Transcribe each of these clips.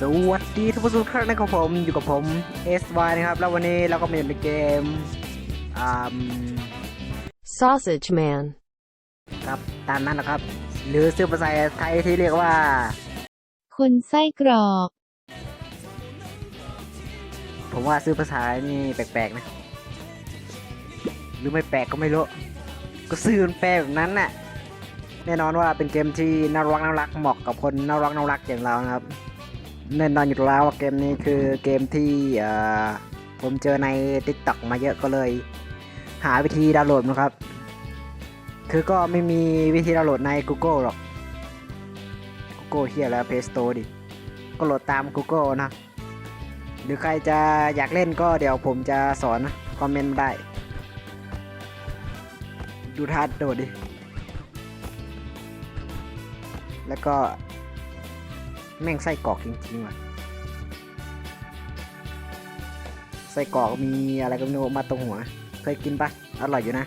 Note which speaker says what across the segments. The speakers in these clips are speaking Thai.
Speaker 1: สวัสดีทุกผู้ชมทุกท่านนะครับผมอยู่กับผม SY นะครับแล้ววันนี้เราก็มาอยู่ในเกมอ่า
Speaker 2: Sausage Man.
Speaker 1: ครับตามนั้นนะครับ หรือชื่อภาษาไทยที่เรียกว่า
Speaker 2: คนไส้กรอก
Speaker 1: ผมว่าซื้อภาษานี่แปลกๆนะหรือไม่แปลกก็ไม่รู้ก็ซื้อมันแปลแบบนั้นน่ะแน่นอนว่าเป็นเกมที่น่ารักน่ารักเหมาะกับคนน่ารักน่ารักอย่างเรานะครับ แน่นอนอยู่แล้วว่าเกมนี้คือเกมที่ผมเจอใน TikTok มาเยอะก็เลย หาวิธีดาวน์โหลดนะครับ คือก็ไม่มีวิธีดาวน์โหลดใน Google หรอก Google เฮียแล้ว Play Store ดิ ก็โหลดตาม Google นะ หรือใครจะอยากเล่นก็เดี๋ยวผมจะสอนนะ คอมเมนต์มาได้ ดูท่าโดดดิ แล้วก็ แม่งไส้กรอกจริงๆว่ะไส้กรอกมีอะไรก็ไม่รู้มาตรงหัว เคยกินปะอร่อยอยู่นะ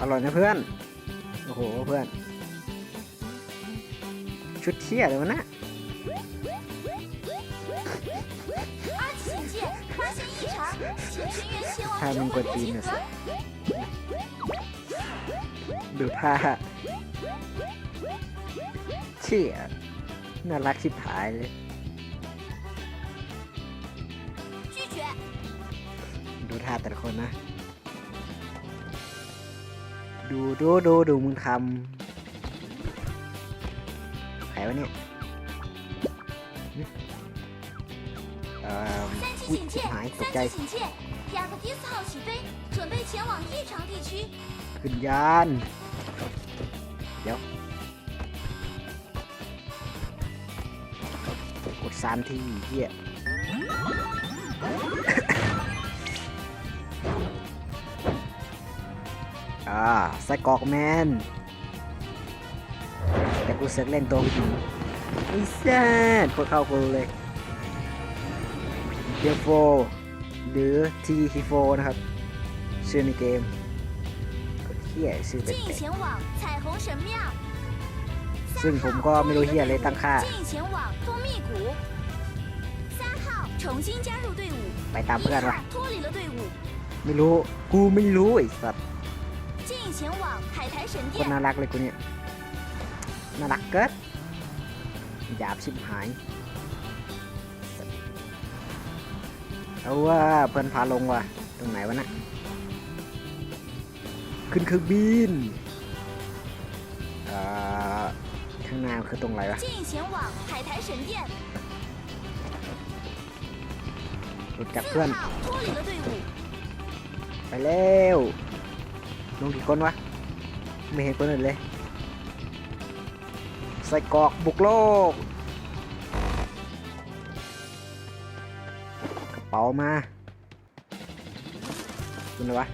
Speaker 1: อร่อยนะเพื่อน โอ้โหเพื่อน ชุดเที่ยวเลยวะนะถ้ามั
Speaker 3: น
Speaker 1: กดตีนนะสิดูท่าเที่ย น่ารักชิบหายเลย ดูท่าแต่ละคนนะ ดูดูดูดูมึงทำใครวะเนี่ยเอ่ออุ้ยชิบหายตกใจขึ้นยาน เดี๋ยว สามทีเฮียอ่าไส้กรอกแมนแต่กูเสกเล่นตัวผู้หญิงไอ้แซ่ดโคตรเข้ากูเลยเดียโฟหรือทีทีโฟนะครับ ชื่อในเกมเฮียชื่อแปล ซึ่งผมก็ไม่รู้เฮียเลยตั้งค่า ไปตามเพื่อนวะไม่รู้ กูไม่รู้ไอ้สัตว์คนน่ารักเลยกูเนี่ย น่ารักเกิดหยาบชิบหายเอาว่าเพื่อนพาลงวะตรงไหนวะนะ ขึ้นเครื่องบินอ่า ข้างหน้าคือตรงไหนวะ
Speaker 3: หลุ
Speaker 1: ดจากเพื่อน ไปแล้วลงกี่คนวะ ไม่เห็นคนอื่นเลย ใส่กอกบุกโลก กระเป๋ามาปืนเลยวะ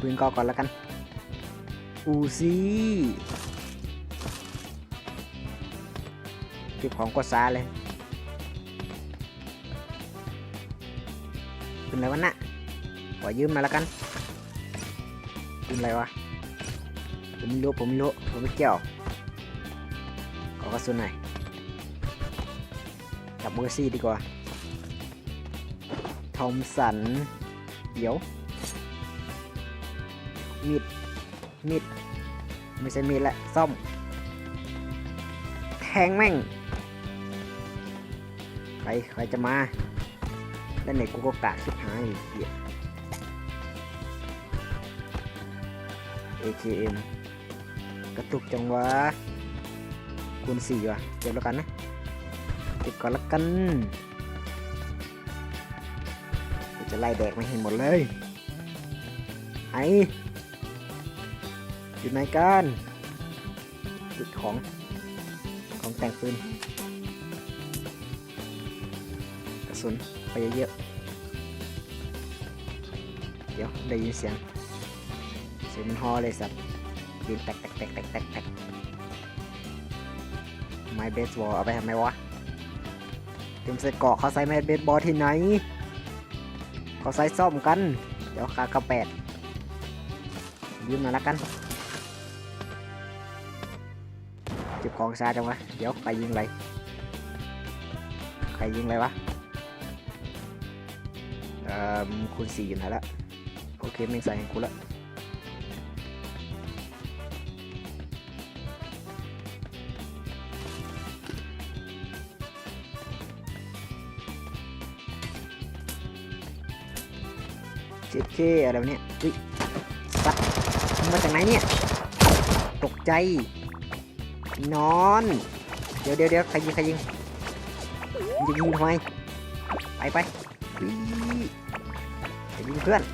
Speaker 1: ปืนกอก่อนแล้วกัน อูซี่ เก็บของกดซาเลยเป็นอะไรวะน่ะขอยืมมาแล้วกันเป็นอะไรวะ ผมไม่รู้ผมไม่รู้ผมไม่เกี่ยว ขอกระสุนหน่อยจับเบอร์ซี่ดีกว่า ทอมสัน เดี๋ยว มีด มีด ไม่ใช่มีดแหละ ซ่อม แทงแม่ง รใครจะมาแล้วไหนกูก็กะชิบหายไอ้เหี้ย AKM กระตุกจังวะคูณสี่ว่ะเก็บแล้วกันนะเก็บก่อนแล้วกันกูจะไล่แดกไม่เห็นหมดเลยไออยู่ไหนกันจุดของของแต่งปืน สุนไปเยอะๆเดี๋ยวได้ยินเสียงเสียงมันฮอเลยสัตว์ยิงแตกแตกแตกแตกแตกแตกไม้เบสบอลเอาไปทำไมวะเต็มใส่เกาะเขาใส่ไม้เบสบอลที่ไหนเขาใส่ซ่อมกัน เดี๋ยวคากระแปดยืมมาแล้วกันเก็บของซาจังวะ เดี๋ยวไปยิงไรรยิงอะไรวะ คูณสี่อยู่ไหนละ โอเคแม่งใส่ให้กูละเจ็ดเคอะไรวะเนี่ยอุ้ยสัตว์มันมาจากไหนเนี่ย ตกใจ นอน เดี๋ยวเดี๋ยวเดี๋ยวใครยิงใครยิงมึงยิงทำไมไปไป พื่อน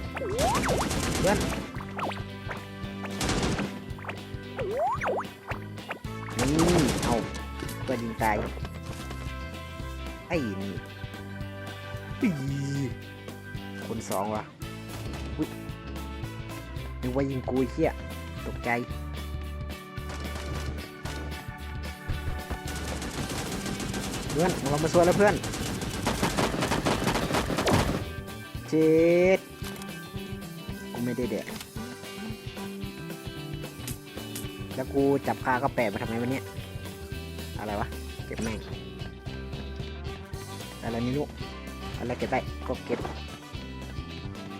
Speaker 1: เพื่อนนี่เอาเพื่อนยิงตายไอ้นี่ปีคนสองวะวินึกว่ายิงกูเหี้ยตกใจเพื่อนเรามาช่วยแล้วเพื่อนเจ็ด ไม่ได้แดกแล้วกูจับคาก็แปะมาทำไมวะเนี่ยอะไรวะ เก็บแม่งอะไรไม่รู้อะไรเก็บได้ก็เก็บ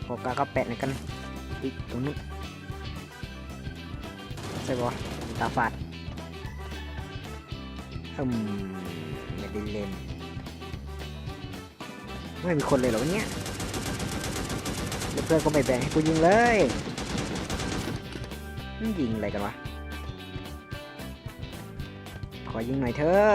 Speaker 1: พอกาก็แปะในกันอีกตรงนู้นใช่ปะตาฝาดอืมไม่ได้เล่นไม่มีคนเลยเหรอวะเนี่ย เพื่อนก็ไม่แบ่งให้กูยิงเลยยิงอะไรกันวะ ขอยิงหน่อยเถอะ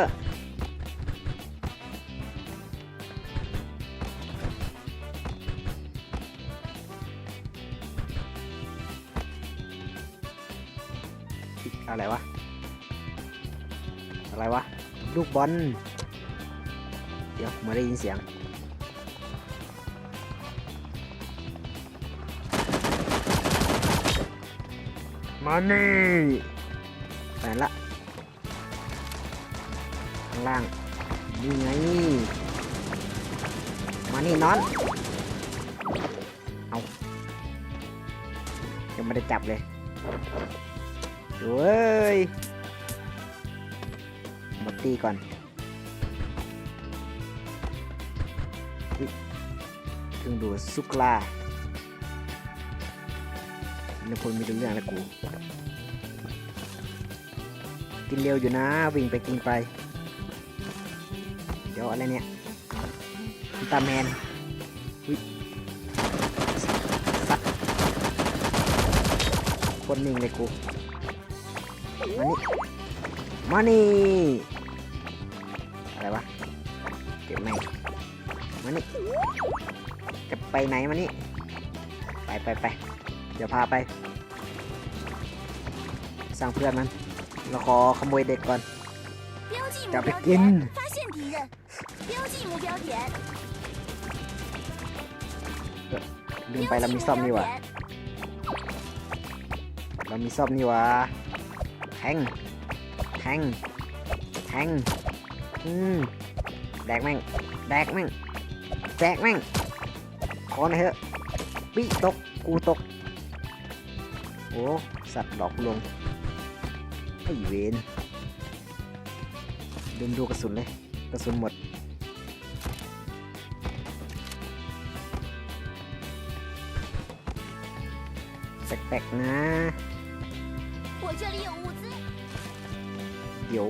Speaker 1: อะไรวะ อะไรวะ ลูกบอล เดี๋ยวไมาได้ยินเสียง มานี่ไปละข้างล่างนี่ไงมานี่นอน เอายังไม่ได้จับเลยเอ้ยมาตีก่อนเครื่องดูดซุกลา ในคนมีดูเรื่องแล้วกู กินเร็วอยู่นะ วิ่งไปกินไป เดี๋ยวอะไรเนี่ยตาแมนสัตคนนิ่งเลยกูมานี่ มานี่ อะไรวะ เก็บแม่งมานี่ จะไปไหนมานี่ ไปไปไป ดี๋ยวพาไป สร้างเพื่อนมัน เราขอขโมยเด็กก่อน
Speaker 3: จะไปกิน
Speaker 1: ลืมไปเรามีซ่อมนี่วะเรามีซ่อมนี่วะแทงแทงแทงอืมแดกแม่งแดกแม่งแจกแม่งขอหน่อยเถอะปีตกกูตก โอ้สัตว์หลอกลงไอเวนดึงดูกระสุนเลย กระสุนหมด แปลกๆนะ เดี๋ยว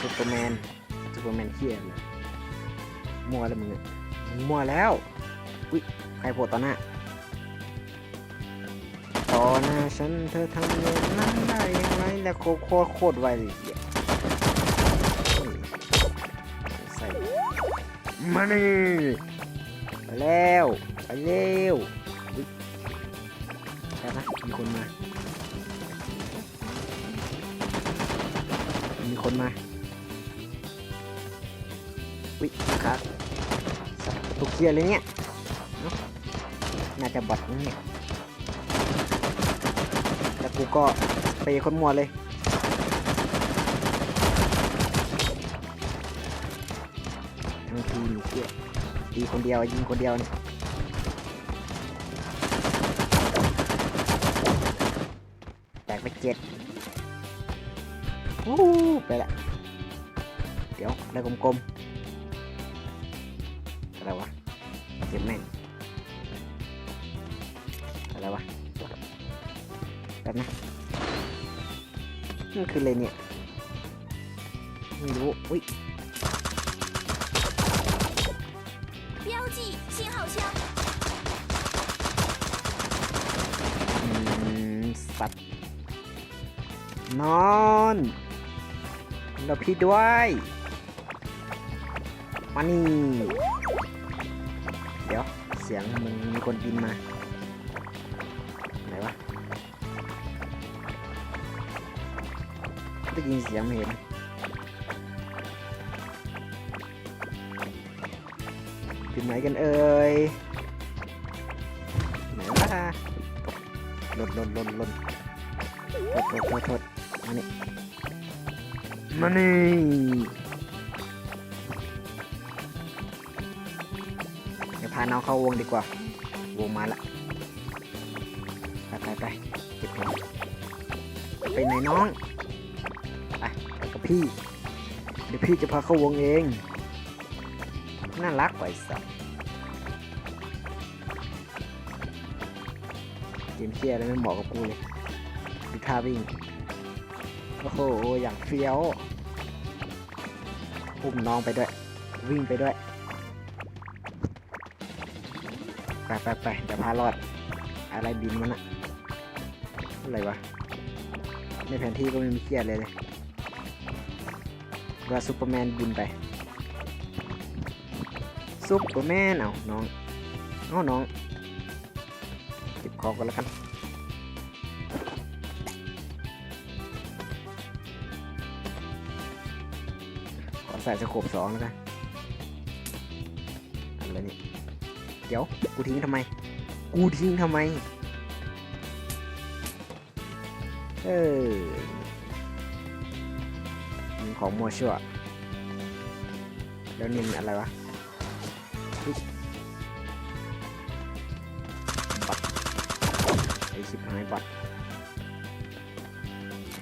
Speaker 1: ซูเปอร์แมนซูเปอร์แมนเขี้ยมัวแล้วมึงมัวแล้ว อุ๊ย ใครโผล่ตอนหน้า ต่อหน้าฉันเธอทำอย่างนั้นได้ยังไงแล้วโคตรโคตรโคตรไวเลยใส่มานี่ไปแล้วไปเร็วใช่ปะมีคนมา มีคนมาวิครับตุกเกียร์เลยเนี่ยเอ้าน่าจะบอดเนี่ย กูก็ไปคนมัวเลยทั้งทีลูเกียตีคนเดียวยิงคนเดียวเนี่ยแตกไปเจ็ดวู้ไปละ เดี๋ยวได้กลมันคืออะไรเนี่ย ไม่รู้ อุ้ยสัตว์นอนเราพี่ด้วย มานี่ เดี๋ยว เสียงมึงมีคนบินมา ได้ยินเสียงเห็นถึงไหนกันเอ่ยไหนวะหล่นหล่นหล่นหล่นโทษโทษโทษมานี่มานี่เดี๋ยวพาน้องเข้าวงดีกว่า วงมาละไปไปไปเก็บของไปไหนน้อง กับพี่ เดี๋ยวพี่จะพาเข้าวงเอง น่ารักไอ้สัสเกมเชียอะไรไม่เหมาะกับกูเลยดูท่าวิ่ง โอ้โห อย่างเฟี้ยวอุ้มน้องไปด้วย วิ่งไปด้วย ไปไปไปเดี๋ยวพารอด อะไรบินมันอะอะไรวะ ในแผนที่ก็ไม่มีเกียร์เลยเลย ว่าซูเปอร์แมนบินไปซุปเปอร์แมนเอาน้องเอาน้องเก็บของกันแล้วกันขอใส่สโคปสองแล้วกันอะไรนี่เดี๋ยว กูทิ้งทำไม กูทิ้งทำไม เออ ของมัวชั่ว แล้วนี่มันอะไรวะบัตรไอชิบหายบัตร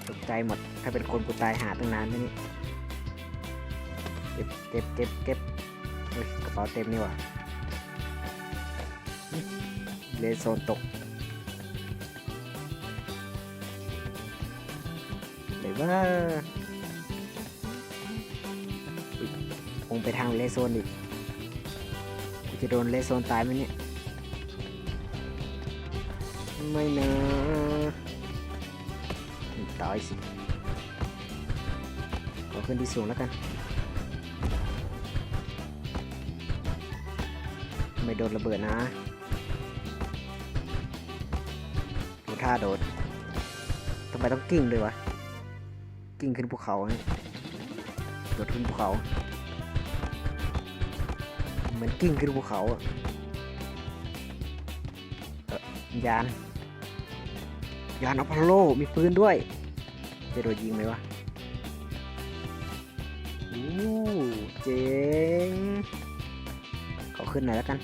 Speaker 1: ตกใจหมด ถ้าเป็นคนกูตายหาตั้งนานที่นี่เก็บเก็บเก็บเก็บเฮ้ยกระเป๋าเต็มนี่วะเลนโซนตกเลยว่า งไปทางเลโซนอีกกูจะโดนเลโซนตายไหมเนี่ย ไม่นะตายสิขอขึ้นที่สูงแล้วกัน ไม่โดนระเบิดนะดูท่าโดดทำไมต้องกิ้งด้วยวะ กิ้งขึ้นภูเขาเนี่ยโดดขึ้นภูเขา เหมือนกิ้งขึ้นภูเขาอะเอ่อยาน ยานอพอลโล มีปืนด้วย จะโดนยิงไหมวะอู้เจ๋งขอขึ้นหน่อยแล้วกัน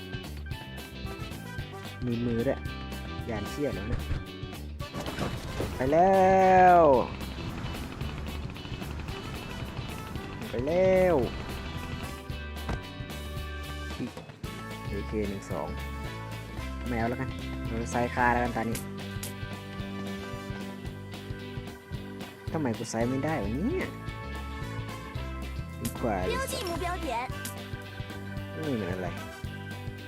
Speaker 1: มีมือด้วย ยานเชี่ยแล้วนะ ไปแล้ว ไปแล้ว หนึ่งสองแมวแล้วกันเราไซคาแล้วกันตอนนี้ทำไมกูไซไม่ได้วะเนี้ยดีกว่า
Speaker 3: เลยสัก
Speaker 1: นี่มันอะไร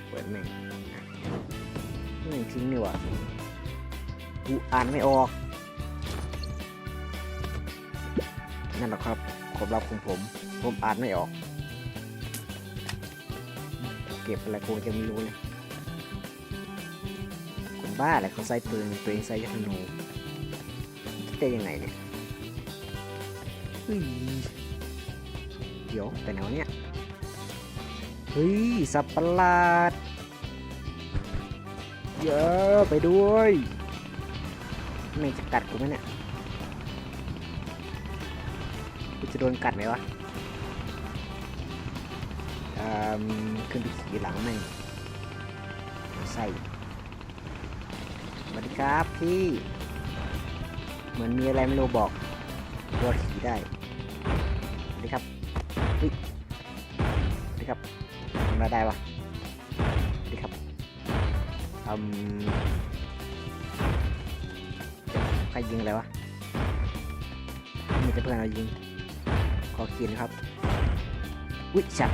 Speaker 1: เปิดแม่งนี่ทิ้งดีกว่ากูอ่านไม่ออกนั่นแหละครับความลับของผม ผมอ่านไม่ออก เก็บอะไรคงจะไม่รู้เลยคนบ้าอะไรเขาใส่ปืนตัวเองใส่ยาธนูคิดได้ยังไงเนี่ยเฮ้ยเดี๋ยวไปไหนวะเนี่ยเฮ้ยสับประหลาดเยอะไปด้วยไม่จะกัดกูไหมเนี่ยกูจะโดนกัดไหมวะ ขึ้นไปขี่หลังแม่งใส่สวัสดีครับพี่ เหมือนมีอะไรไม่รู้บอกตัวขี่ได้สวัสดีครับสวัสดีครับทำอะไรได้วะดีครับอืมใครยิงอะไรวะมีแต่เพื่อนเรายิง ขอขีนครับ วิชัด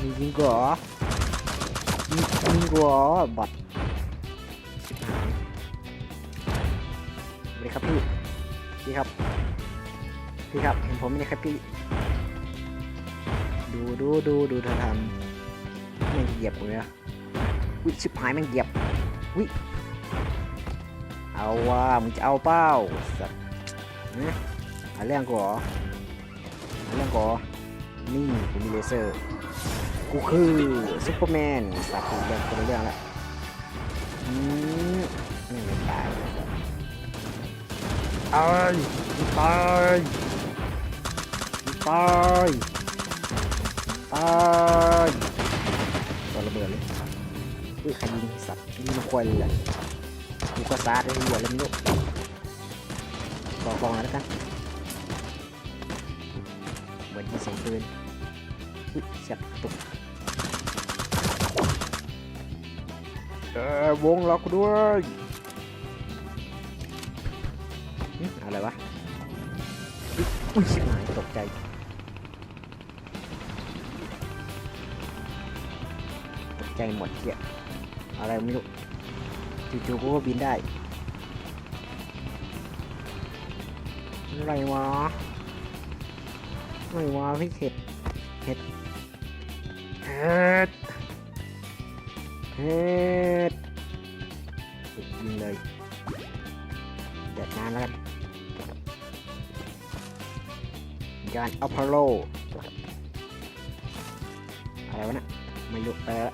Speaker 1: มียิงกูเหรอมียิงกูเหรอบอทชิบหายสวัสดีครับพี่พี่ครับพี่ครับเห็นผมไหมเนี่ยครับพี่ ดูดูดูดูเธอทำม่งเหยียบกูเลยอะวิชิบหายม่งเหยียบวิเอาว่ามึงจะเอาเป้าสัตว์นะหาเรื่องกูเหรอหาเรื่องกูเหรอนี่กูมีเลเซอร์ กูคือซุปเปอร์แมนสัตว์ถูกเรื่องคนเรื่องละอืมนี่ตายตายตายตายตายตัวระเบิดเลยอุ้ยใครยิงสัตว์ยิงมันควายเลยกูก็ซาดเลยหัวเลยไม่รู้กองกองแล้วกันเหมือนมีเสียงปืนอุ้ยเสียบตุก เออวงล็อกด้วยอะไรวะอุ้ยชิบหายตกใจตกใจหมดเกียอะไรไม่รู้จู่ๆก็บินได้อะไรวะอะไรวะพี่เห็ดเห็ดเห็ดเห็ด ยิงเลยเดือดนานแล้วกันยานอพอลโลอะไรวะน่ะไม่รู้ไปแล้ว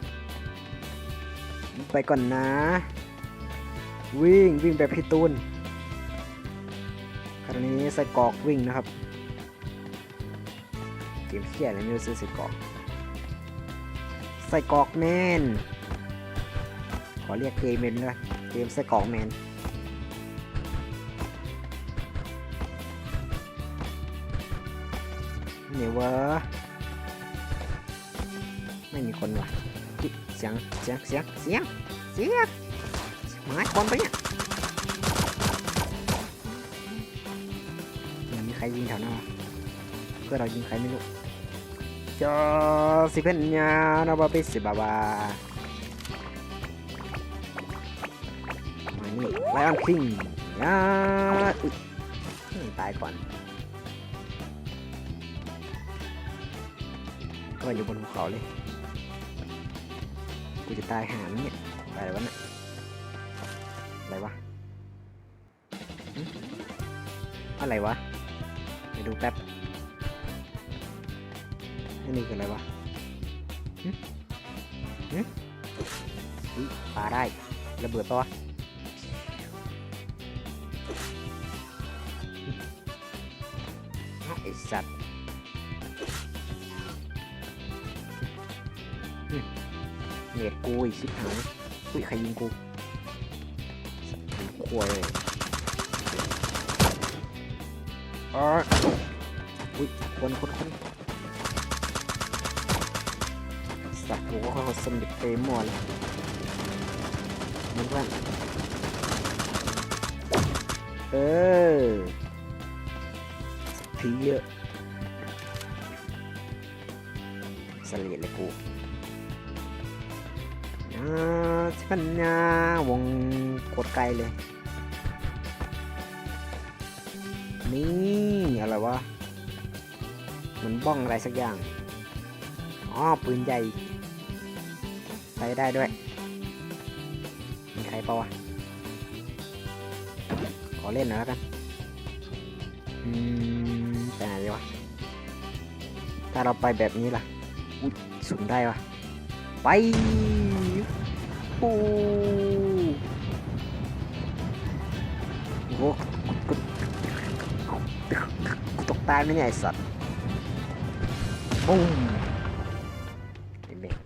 Speaker 1: ไปก่อนนะ วิ่งวิ่งแบบพี่ตูนคราวนี้ใส่กรอกวิ่งนะครับ เกมเขียอะไรไม่รู้ซื้อใส่กรอกใส่กรอกแมนขอเรียกเกมเมนด้วย เกมใส่กรอกแมนไหนวะไม่มีคนว่ะเสียงเสียงเสียงเสียงเสียงหมาคนไปเนี่ยยังมีใครยิงแถวหน้าเพื่อเรายิงใครไม่รู้จอสิเพนยาเราบาปิสิบาบา ไลออนคิงยาตายก่อนก็อยู่บนภูเขาเลย กูจะตายหาเนี่ยไปแล้วะเนี่ยอะไรวะ อะไรวะไปดูแป๊บนี่คืออะไรวะหึหึอุ๊ยปาได้ ระเบิดปะวะ ไอสัตว์เน็ตกูอีกชิบหายอุ้ยใครยิงกูควยเลยอ๋ออุ้ยคนคนคนสัตว์กูก็เขาสมิดเต็มหมดเลยมันเพื่อนเออ สเยอะสลีดเลยกูอ่าที่ปัญญาวงกดไกลเลย นี่ อะไรวะเหมือนบ้องอะไรสักอย่าง อ๋อ ปืนใหญ่ใช้ได้ด้วย มีใครเปล่าวะ ขอเล่นหน่อยแล้วกัน อืม ถ้าเราไปแบบนี้ล่ะอุ๊ยสูงได้วะไปปูโอ้โหกูตกตายไหมเนี่ยไอสัตว์ปุ้มไอเบก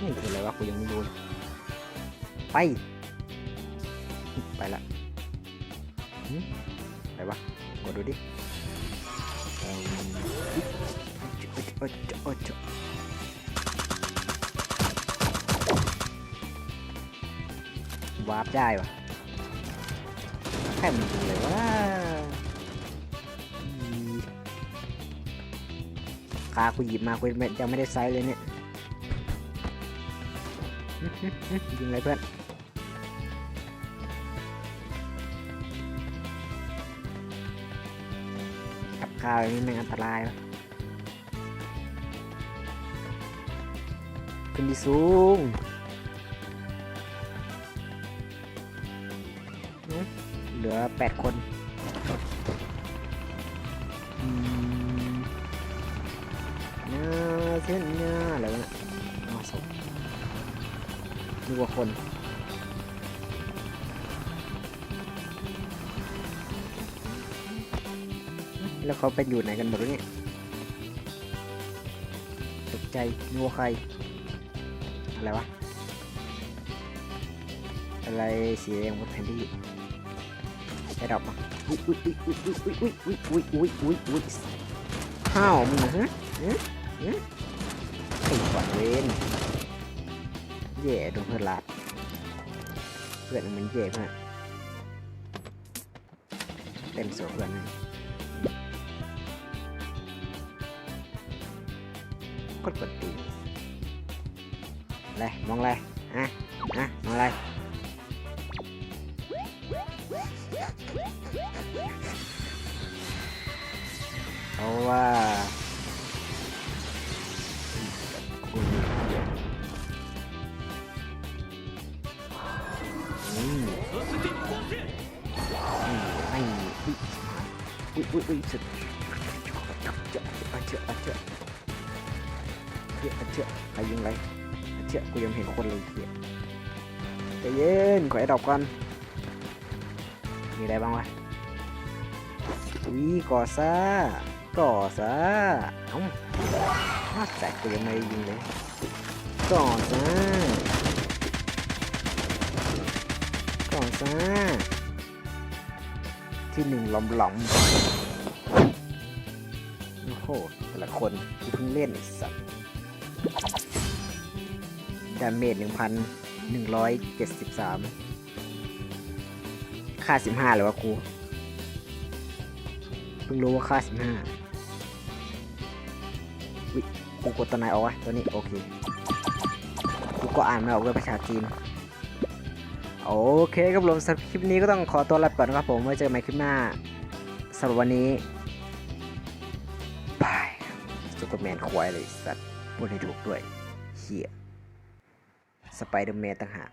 Speaker 1: นี่คืออะไรวะกูยังไม่รู้ไป ไปละไปวะกดดูดิ โอ้โอ้วาร์ปได้วะแค่มันดูเลยว่าขากูหยิบมากูยังไม่ได้ไซส์เลยเนี่ยยิงเลยเพื่อนาวอย่างนี้แม่งอันตรายวะขึ้นที่สูงอืมเหลือแปดคนอืมเนื้อเส้นเนื้ออะไรวะเนี่ยอ๋อศพนึกว่าคน แล้วเขาไปอยู่ไหนกันหมดเนี่ยตกใจนัวใคร อะไรวะ อะไรเสียงบนแผ่นที่ไอ้ดอกมาอุ้ยอุ้ยอุ้ยอุ้ยอุ้ยอุ้ยอุ้ยอุ้ยอุ้ยอุ้ยอุ้ยข้าวมึงฮะฮะฮะไอ้ฝันเวนแย่โดนเพื่อนลาดเพื่อนมันแย่มากเต้นสวนเพื่อนเลย seperti leh mong leh ah ah mong leh Oh, wow. ui ui ui chật chật chật chật chật chật เพราะว่าคุณอืมอืมไม่อุ้ยอุ้ยอุ้ยอุ้ยสุดเจาะเจาะเจาะเจาะเชื่อเชื่อใครยิงไรเชื่อกูยังเห็นคนเลยเขียใจเย็นขอไอ้ดอกก่อน มีอะไรบ้างวะวิก่อซ่าก่อซ่าเอ้าน่าแสกกูยังไม่ยิงเลยก่อซ่าก่อซ่าที่หนึ่งหลอมหลอมโอ้โหแต่ละคนที่เพิ่งเล่นไอ้สัส ดาเมจหนึ่งพันหนึ่งร้อยเจ็ดสิบสามค่าสิบห้าเลยวะครูเพิ่งรู้ว่าค่าสิบห้าวิกูกดตัวไหนออกวะตัวนี้ โอเค กูก็อ่านไม่ออกด้วยภาษาจีน โอเคครับผมสำหรับคลิปนี้ก็ต้องขอตัวลาไปก่อนะครับผม ไว้เจอกันใหม่คลิปหน้าสำหรับวันนี้บายซูเปอร์แมนควายเลยสัตว์พูดให้ถูกด้วยเฮีย สไปเดอร์แมนต่างหาก